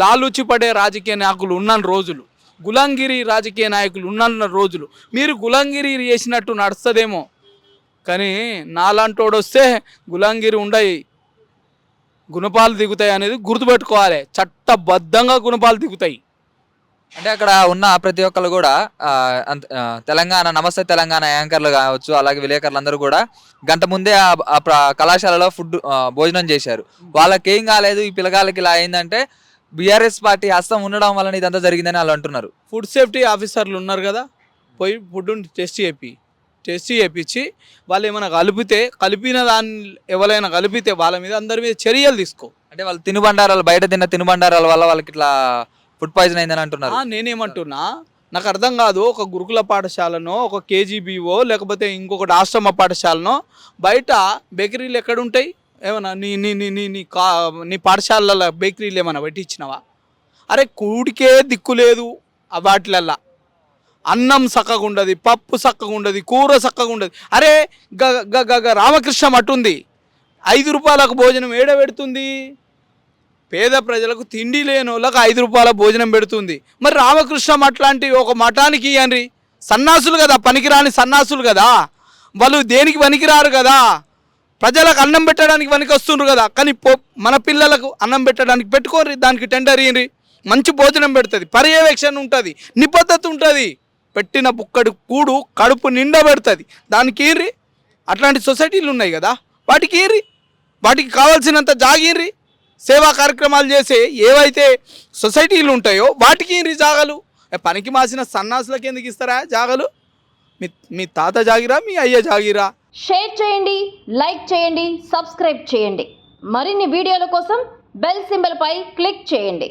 లాలూచి పడే రాజకీయ నాయకులు ఉన్న రోజులు. గులాంగిరి రాజకీయ నాయకులు ఉన్న రోజులు. మీరు గులాంగిరి చేసినట్టు నడుస్తుందేమో. కానీ నాలాంటోడు వస్తే గులాంగిరి ఉండయి. గుణపాలు దిగుతాయి అనేది గుర్తుపెట్టుకోవాలి. చట్టబద్ధంగా గుణపాలు దిగుతాయి. అంటే అక్కడ ఉన్న ప్రతి ఒక్కరు కూడా తెలంగాణ నమస్తే తెలంగాణ యాంకర్లు కావచ్చు అలాగే విలేకరులు అందరూ కూడా గంట ముందే ఆ కళాశాలలో ఫుడ్ భోజనం చేశారు. వాళ్ళకి ఏం కాలేదు ఈ పిల్లగాళ్ళకి ఇలా అయిందంటే బీఆర్ఎస్ పార్టీ హస్తం ఉండడం వలన ఇదంతా జరిగిందని వాళ్ళు అంటున్నారు. ఫుడ్ సేఫ్టీ ఆఫీసర్లు ఉన్నారు కదా పోయి ఫుడ్ టెస్ట్ చేపి టెస్ట్ చేయించి వాళ్ళు ఏమైనా కలిపితే కలిపిన దాన్ని ఎవరైనా కలిపితే వాళ్ళ మీద అందరి మీద చర్యలు తీసుకో. అంటే వాళ్ళు తినుబండారాలు బయట తిన్న తినుబండారాల వల్ల వాళ్ళకి ఇట్లా ఫుడ్ పాయిజన్ అయిందని అంటున్నారు. నేనేమంటున్నా నాకు అర్థం కాదు ఒక గురుకుల పాఠశాలనో ఒక కేజీబీఓ లేకపోతే ఇంకొకటి ఆశ్రమ పాఠశాలనో బయట బేకరీలు ఎక్కడుంటాయి ఏమన్నా నీ నీ నీ నీ నీ కా నీ పాఠశాలలో బేకరీలు ఏమైనా పెట్టించినవా? అరే కూడికే దిక్కు లేదు ఆ వాటిలల్లా. అన్నం చక్కగా ఉండదు పప్పు చక్కగా ఉండదు కూర చక్కగా ఉండదు అరే గ గ గ గ రామకృష్ణ అటుంది ఐదు రూపాయలకు భోజనం ఏడ పెడుతుంది? పేద ప్రజలకు తిండి లేని వాళ్ళకి ఐదు రూపాయల భోజనం పెడుతుంది. మరి రామకృష్ణ అట్లాంటి ఒక మఠానికి ఇయ్యండి. సన్నాసులు కదా పనికిరాని సన్నాసులు కదా. వాళ్ళు దేనికి పనికిరారు కదా? ప్రజలకు అన్నం పెట్టడానికి పనికి వస్తుండ్రు కదా. కానీ పో మన పిల్లలకు అన్నం పెట్టడానికి పెట్టుకోర్రి దానికి టెండర్ ఇయ్యండి మంచి భోజనం పెడుతుంది పర్యవేక్షణ ఉంటుంది నిబద్ధత ఉంటుంది. పెట్టిన బుక్కడు కూడు కడుపు నిండా పెడుతుంది. దానికి ఏర్రి అట్లాంటి సొసైటీలు ఉన్నాయి కదా. వాటికి ఏర్రి వాటికి కావాల్సినంత జాగిర్రి సేవా కార్యక్రమాలు చేసే ఏవైతే సొసైటీలు ఉంటాయో వాటికి ఏర్రి జాగలు. పనికి మాసిన సన్నాసులకు ఎందుకు ఇస్తారా జాగలు? మీ మీ తాత జాగిరా మీ అయ్య జాగిరా? షేర్ చేయండి లైక్ చేయండి సబ్స్క్రైబ్ చేయండి. మరిన్ని వీడియోల కోసం బెల్ సింబల్పై క్లిక్ చేయండి.